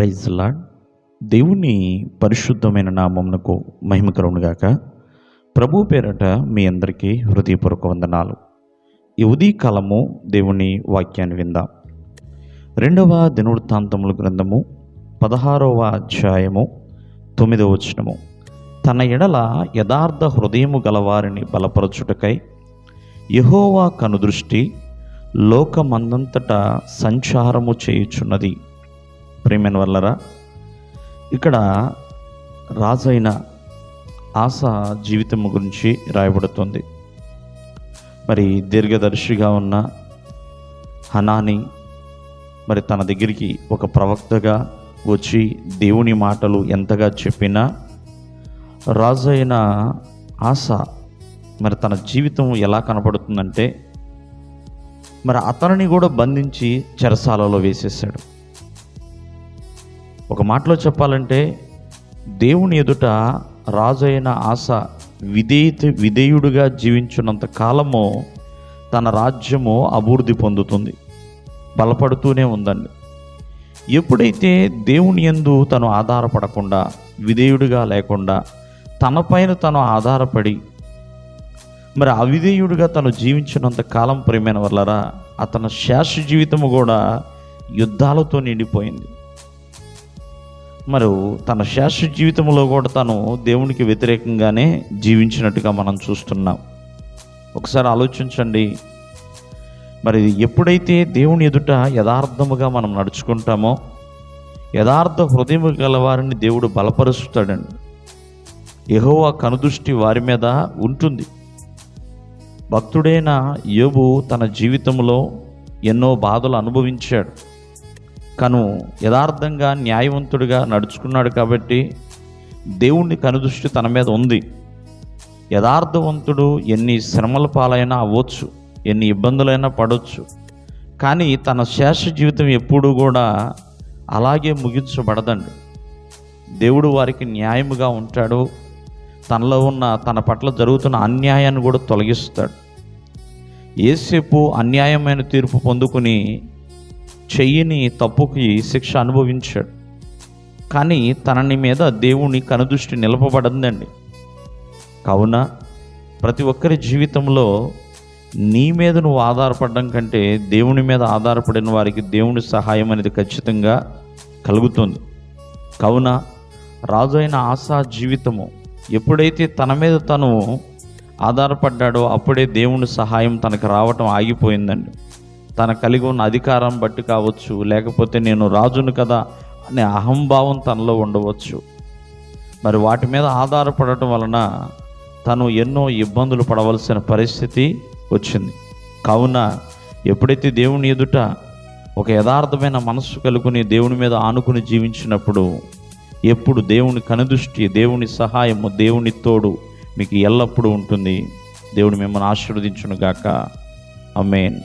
Praise lord దేవుని పరిశుద్ధమైన నామమునకు మహిమకరముగాక ప్రభు పేరట మీ అందరికీ హృదయపూర్వక వందనాలు. ఈ ఉదయకాలము దేవుని వాక్యాన్ని విందాం. రెండవ దినవృత్తాంతముల గ్రంథము పదహారవ అధ్యాయము తొమ్మిదవ వచనము. తన ఎడల యథార్థ హృదయము గలవారిని బలపరచుటకై యహోవా కనుదృష్టి లోకమందంతటా సంచారము చేయుచున్నది. ప్రేమైన వల్లరా ఇక్కడ రాజైన ఆశ జీవితం గురించి రాయబడుతుంది. మరి దీర్ఘదర్శిగా ఉన్న హనాని మరి తన దగ్గరికి ఒక ప్రవక్తగా వచ్చి దేవుని మాటలు ఎంతగా చెప్పినా రాజైన ఆశ మరి తన జీవితం ఎలా కనపడుతుందంటే మరి అతనిని కూడా బంధించి చెరసాలలో వేసేసాడు ఒక మాటలో చెప్పాలంటే దేవుని ఎదుట రాజైన ఆశ విధేయత విధేయుడుగా జీవించినంత కాలము తన రాజ్యము అభివృద్ధి పొందుతుంది. బలపడుతూనే ఉందండి. ఎప్పుడైతే దేవుని యందు తను ఆధారపడకుండా విధేయుడిగా లేకుండా తనపైన తను ఆధారపడి మరి అవిధేయుడిగా తను జీవించినంత కాలం ప్రేమైన వల్లరా అతని శేష జీవితము కూడా యుద్ధాలతో నిండిపోయింది. మరి తన శాస్త్ర జీవితంలో కూడా తను దేవునికి వ్యతిరేకంగానే జీవించినట్టుగా మనం చూస్తున్నాం. ఒకసారి ఆలోచించండి. మరి ఎప్పుడైతే దేవుని ఎదుట యథార్థముగా మనం నడుచుకుంటామో యథార్థ హృదయం గల వారిని దేవుడు బలపరుస్తాడండి. యెహోవా కనుదృష్టి వారి మీద ఉంటుంది. భక్తుడైన యోబు తన జీవితంలో ఎన్నో బాధలు అనుభవించాడు. కను యథార్థంగా న్యాయవంతుడిగా నడుచుకున్నాడు కాబట్టి దేవుణ్ణి కనుదృష్టి తన మీద ఉంది. యథార్థవంతుడు ఎన్ని శ్రమల పాలైనా అవ్వచ్చు ఎన్ని ఇబ్బందులైనా పడవచ్చు కానీ తన శేష జీవితం ఎప్పుడూ కూడా అలాగే ముగించబడదండి. దేవుడు వారికి న్యాయముగా ఉంటాడు. తనలో ఉన్న తన పట్ల జరుగుతున్న అన్యాయాన్ని కూడా తొలగిస్తాడు. ఏసేపు అన్యాయమైన తీర్పు పొందుకుని చెయ్యిని తప్పుకి శిక్ష అనుభవించాడు. కానీ తనని మీద దేవుని కనుదృష్టి నిలపబడిందండి. కావున ప్రతి ఒక్కరి జీవితంలో నీ మీద నువ్వు ఆధారపడడం కంటే దేవుని మీద ఆధారపడిన వారికి దేవుని సహాయం అనేది ఖచ్చితంగా కలుగుతుంది. కావున రాజు అయిన ఆశా జీవితము ఎప్పుడైతే తన మీద తను ఆధారపడ్డాడో అప్పుడే దేవుని సహాయం తనకు రావటం ఆగిపోయిందండి. తన కలిగి ఉన్న అధికారం బట్టి కావచ్చు లేకపోతే నేను రాజును కదా అనే అహంభావం తనలో ఉండవచ్చు. మరి వాటి మీద ఆధారపడటం వలన తను ఎన్నో ఇబ్బందులు పడవలసిన పరిస్థితి వచ్చింది. కావున ఎప్పుడైతే దేవుని ఎదుట ఒక యథార్థమైన మనస్సు కలుగుని దేవుని మీద ఆనుకుని జీవించినప్పుడు ఎప్పుడు దేవుని కనుదృష్టి దేవుని సహాయము దేవుని తోడు మీకు ఎల్లప్పుడూ ఉంటుంది. దేవుడు మిమ్మల్ని ఆశీర్వదించునుగాక. అమేన్